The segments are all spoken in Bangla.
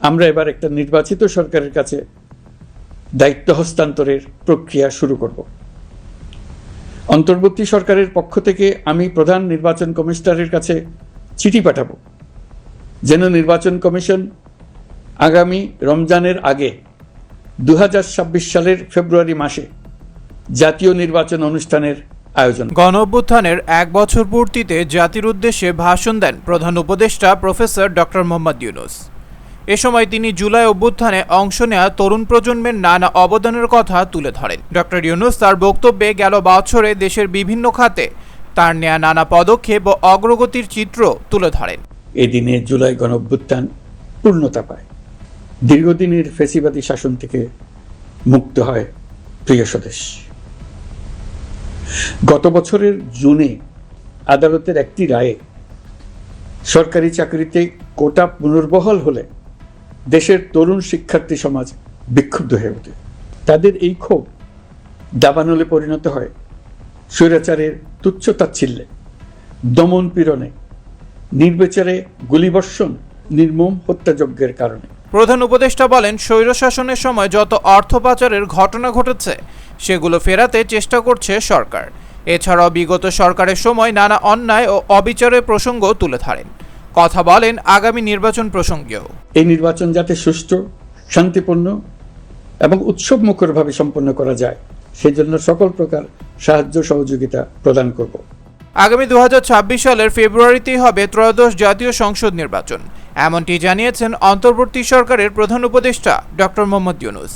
আমরা এবার একটা নির্বাচিত সরকারের কাছে দায়িত্ব হস্তান্তরের প্রক্রিয়া শুরু করব। অন্তর্বর্তী সরকারের পক্ষ থেকে আমি প্রধান নির্বাচন কমিশনারের কাছে চিঠি পাঠাবো। যেন নির্বাচন কমিশন আগামী রমজানের আগে দু হাজার ছাব্বিশ সালের ফেব্রুয়ারি মাসে জাতীয় নির্বাচন অনুষ্ঠানের আয়োজন গণ অভ্যুত্থানের এক বছর পূর্তিতে জাতির উদ্দেশ্যে ভাষণ দেন প্রধান উপদেষ্টা প্রফেসর ডক্টর মোহাম্মদ ইউনুস। এ সময় তিনি জুলাই অভ্যুত্থানে অংশ নেওয়া তরুণ প্রজন্মের নানা অবদানের কথা তুলে ধরেন। ডক্টর ইউনুস তার বক্তব্যে গেল বছরে দেশের বিভিন্ন খাতে তার নেয়া নানা পদক্ষেপ ও অগ্রগতির চিত্র তুলে ধরেন। এই দিনে জুলাই গণ অভ্যুত্থান পূর্ণতা পায়। দীর্ঘদিনের ফেসিবাদী শাসন থেকে মুক্ত হয় প্রিয় স্বদেশ। গত বছরের জুনে আদালতের একটি রায়ে সরকারি চাকরিতে কোটা পুনর্বহাল হলে দেশের তরুণ শিক্ষার্থী সমাজ বিক্ষুব্ধ হয়ে ওঠে। তাদের এই ক্ষোভ দাবানলে পরিণত হয়। স্বৈরাচারের তুচ্ছ তাচ্ছিল্যে দমন পীড়নে, নির্বিচারে গুলিবর্ষণ, নির্মম হত্যাযজ্ঞের কারণে। প্রধান উপদেষ্টা বলেন স্বৈরশাসনের সময় যত অর্থ পাচারের ঘটনা ঘটেছে, সেগুলো ফেরাতে চেষ্টা করছে সরকার। এছাড়াও বিগত সরকারের সময় নানা অন্যায় ও অবিচারের প্রসঙ্গ তুলে ধরেন। কথা বলেন আগামী নির্বাচন প্রসঙ্গেও। এই নির্বাচন যাতে সুষ্ঠু শান্তিপূর্ণ এবং উৎসবমুখরভাবে সম্পন্ন করা যায় সেজন্য সকল প্রকার সাহায্য সহযোগিতা প্রদান করব। আগামী দুহাজার ছাব্বিশ সালের ফেব্রুয়ারিতেই হবে ত্রয়োদশ জাতীয় সংসদ নির্বাচন। এমনটি জানিয়েছেন অন্তর্বর্তী সরকারের প্রধান উপদেষ্টা ডক্টর মোহাম্মদ ইউনুস।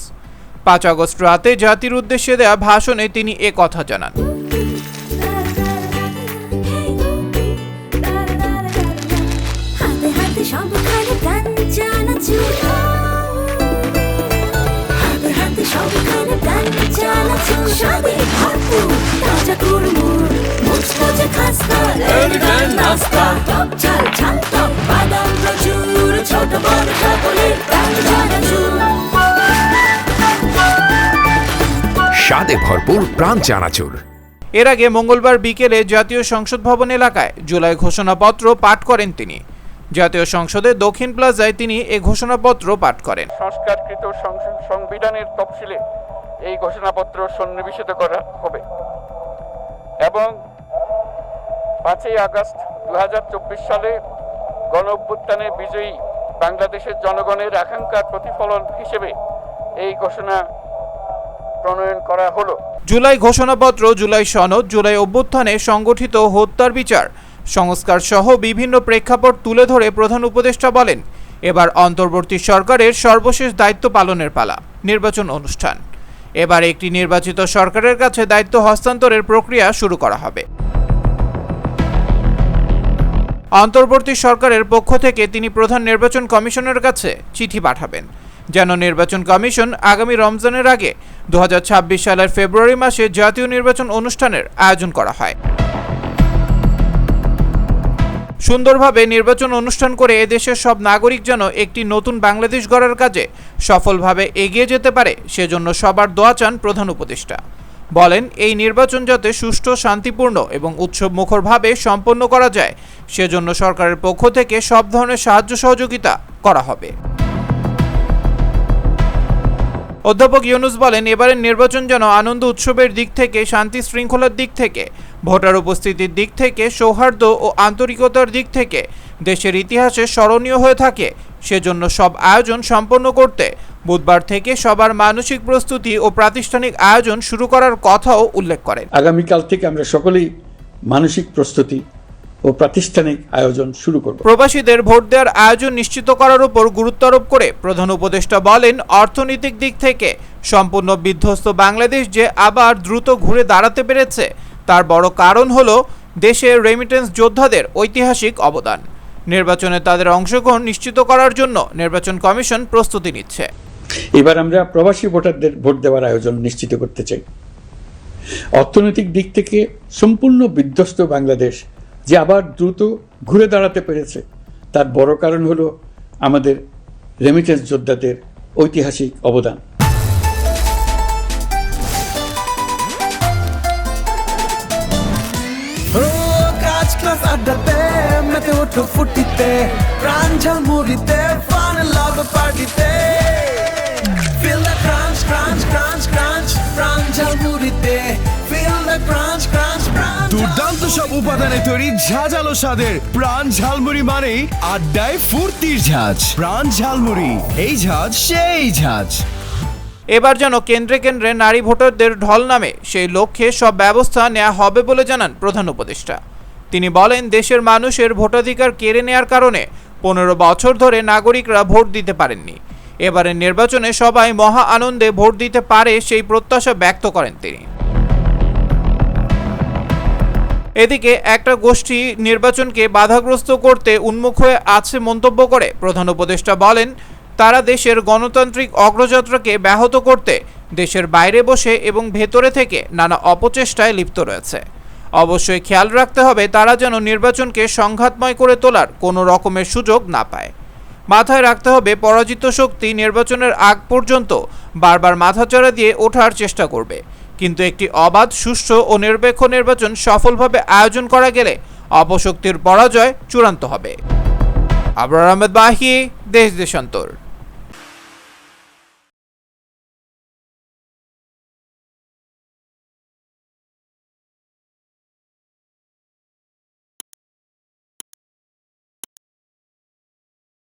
পাঁচ আগস্ট রাতে জাতির উদ্দেশ্যে দেয়া ভাষণে তিনি এ কথা জানান। স্বাদে ভরপুর তাজা কুড়মুড় মুচমুচে খাস্তা নাস্তা। টক ঝাল ঝাল টক বাদাম প্রচুর ছোট বড় সকলের গান স্বাদে ভরপুর প্রাণ চানাচুর। এর আগে মঙ্গলবার বিকেলে জাতীয় সংসদ ভবন এলাকায় জুলাই ঘোষণাপত্র পাঠ করেন তিনি। জাতীয় সংসদে দক্ষিণ প্লাজায় তিনি এ ঘোষণাপত্র পাঠ করেন। সংস্কারকৃত সংস- সংবিধানের তফসিলে এই ঘোষণাপত্র সন্নিবেশিত করা হবে। এবং পাঁচই আগস্ট দুই হাজার চব্বিশ সালে গণ অভ্যুত্থানে বিজয়ী বাংলাদেশের জনগণের আকাঙ্ক্ষার প্রতিফলন হিসেবে এই ঘোষণা প্রণয়ন করা হলো। জুলাই ঘোষণাপত্র, জুলাই সনদ, জুলাই অভ্যুত্থানে সংগঠিত হত্যার বিচার সংস্কার সহ বিভিন্ন প্রেক্ষাপট তুলে ধরে প্রধান উপদেষ্টা বলেন, এবার অন্তর্বর্তী সরকারের সর্বশেষ দায়িত্ব পালনের পালা, নির্বাচন অনুষ্ঠান। এবার একটি নির্বাচিত সরকারের কাছে দায়িত্ব হস্তান্তরের প্রক্রিয়া শুরু করা হবে। অন্তর্বর্তী সরকারের পক্ষ থেকে তিনি প্রধান নির্বাচন কমিশনের কাছে চিঠি পাঠাবেন। যেন নির্বাচন কমিশন আগামী রমজানের আগে দু হাজার ছাব্বিশ সালের ফেব্রুয়ারি মাসে জাতীয় নির্বাচন অনুষ্ঠানের আয়োজন করা হয়। সুন্দরভাবে নির্বাচন অনুষ্ঠান করে এদেশের সব নাগরিক যেন একটি নতুন বাংলাদেশ গড়ার কাজে সফলভাবে এগিয়ে যেতে পারে, সেজন্য সবার দোয়া চান প্রধান উপদেষ্টা। বলেন, এই নির্বাচন যাতে সুষ্ঠু, শান্তিপূর্ণ এবং উৎসব মুখরভাবে সম্পন্ন করা যায়, সেজন্য সরকারের পক্ষ থেকে সব ধরনের সাহায্য সহযোগিতা করা হবে। অধ্যাপক ইউনুস বলেন, এবারের নির্বাচন যেন আনন্দ উৎসবের দিক থেকে, শান্তি শৃঙ্খলার দিক থেকে, ভোটার উপস্থিতির দিক থেকে, সৌহার্দ্য ও আন্তরিকতার দিক থেকে দেশের ইতিহাসে স্মরণীয় হয়ে থাকে। সেজন্য সব আয়োজন সম্পন্ন করতে, বুধবার থেকে সবার মানসিক প্রস্তুতি ও প্রাতিষ্ঠানিক আয়োজন শুরু করার কথাও উল্লেখ করেন। আগামীকাল থেকে আমরা সকলেই মানসিক প্রস্তুতি ও প্রাতিষ্ঠানিক আয়োজন শুরু করব। প্রবাসীদের ভোট দেওয়ার আয়োজন নিশ্চিত করার উপর গুরুত্ব আরোপ করে প্রধান উপদেষ্টা বলেন অর্থনৈতিক দিক থেকে সম্পূর্ণ বিধ্বস্ত বাংলাদেশ যে আবার দ্রুত ঘুরে দাঁড়াতে পেরেছে তার বড় কারণ হল দেশের রেমিটেন্স যোদ্ধাদের ঐতিহাসিক অবদান। নির্বাচনে তাদের অংশগ্রহণ নিশ্চিত করার জন্য নির্বাচন কমিশন প্রস্তুতি নিচ্ছে। এবার আমরা প্রবাসী ভোটারদের ভোট দেওয়ার আয়োজন নিশ্চিত করতে চাই। অর্থনৈতিক দিক থেকে সম্পূর্ণ বিধ্বস্ত বাংলাদেশ যে আবার দ্রুত ঘুরে দাঁড়াতে পেরেছে। তার বড় কারণ হলো আমাদের রেমিটেন্স যোদ্ধাদের ঐতিহাসিক অবদান। ওঠো ফুটিতে, প্রাণ ঝালমুড়িতে ফান লাভ পার্টিতে feel the crunch crunch crunch crunch Pran ঝালমুড়িতে সব উপাদানে তৈরি ঝাঁঝালো স্বাদের প্রাণ ঝালমুড়ি মানেই আড্ডায় ফুর্তির ঝাঁজ। প্রাণ ঝালমুড়ি, এই ঝাঁজ সেই ঝাঁজ। এবার যেন কেন্দ্রে কেন্দ্রে নারী ভোটারদের ঢল নামে, সেই লক্ষ্যে সব ব্যবস্থা নেওয়া হবে বলে জানান প্রধান উপদেষ্টা। তিনি বলেন, দেশের মানুষের ভোটাধিকার কেড়ে নেয়ার কারণে পনেরো বছর ধরে নাগরিকরা ভোট দিতে পারেননি। এবারের নির্বাচনে সবাই মহা আনন্দে ভোট দিতে পারে সেই প্রত্যাশা ব্যক্ত করেন তিনি। এদিকে একটা গোষ্ঠী নির্বাচনকে বাধাগ্রস্ত করতে উন্মুখ হয়ে আছে মন্তব্য করে প্রধান উপদেষ্টা বলেন, তারা দেশের গণতান্ত্রিক অগ্রযাত্রাকে ব্যাহত করতে, দেশের বাইরে বসে এবং ভেতরে থেকে নানা অপচেষ্টায় লিপ্ত রয়েছে। অবশ্যই খেয়াল রাখতে হবে তারা যেন নির্বাচনকে সংঘাতময় করে তোলার কোনো রকমের সুযোগ না পায়। মাথায় রাখতে হবে পরাজিত শক্তি নির্বাচনের আগ পর্যন্ত বারবার মাথাচড়া দিয়ে ওঠার চেষ্টা করবে। কিন্তু একটি অবাধ, সুষ্ঠু ও নিরপেক্ষ নির্বাচন সফলভাবে আয়োজন করা গেলে অপশক্তির পরাজয় চূড়ান্ত হবে। আবরার আহমেদ বাহি, দেশ দেশান্তর।